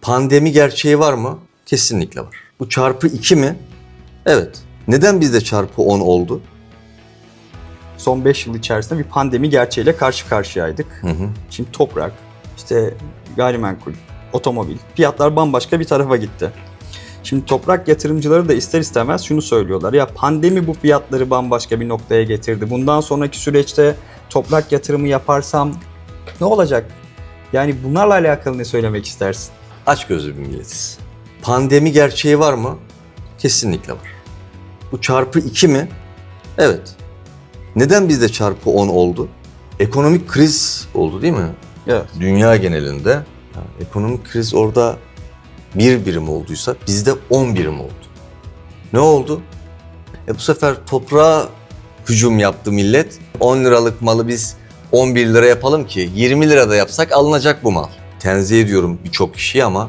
Pandemi gerçeği var mı? Kesinlikle var. Bu çarpı 2 mi? Evet. Neden bizde çarpı 10 oldu? Son 5 yıl içerisinde bir pandemi gerçeğiyle karşı karşıyaydık. Hı hı. Şimdi toprak, işte gayrimenkul, otomobil fiyatlar bambaşka bir tarafa gitti. Şimdi toprak yatırımcıları da ister istemez şunu söylüyorlar. Ya pandemi bu fiyatları bambaşka bir noktaya getirdi. Bundan sonraki süreçte toprak yatırımı yaparsam ne olacak? Yani bunlarla alakalı ne söylemek istersin? Aç gözlü bir milletiz. Pandemi gerçeği var mı? Kesinlikle var. Bu çarpı 2 mi? Evet. Neden bizde çarpı 10 oldu? Ekonomik kriz oldu değil mi? Evet. Dünya genelinde. Ya, ekonomik kriz orada bir birim olduysa bizde 10 birim oldu. Ne oldu? E bu sefer toprağa hücum yaptı millet. 10 liralık malı biz 11 lira yapalım ki 20 lirada yapsak alınacak bu mal. Tenzih ediyorum birçok kişiyi ama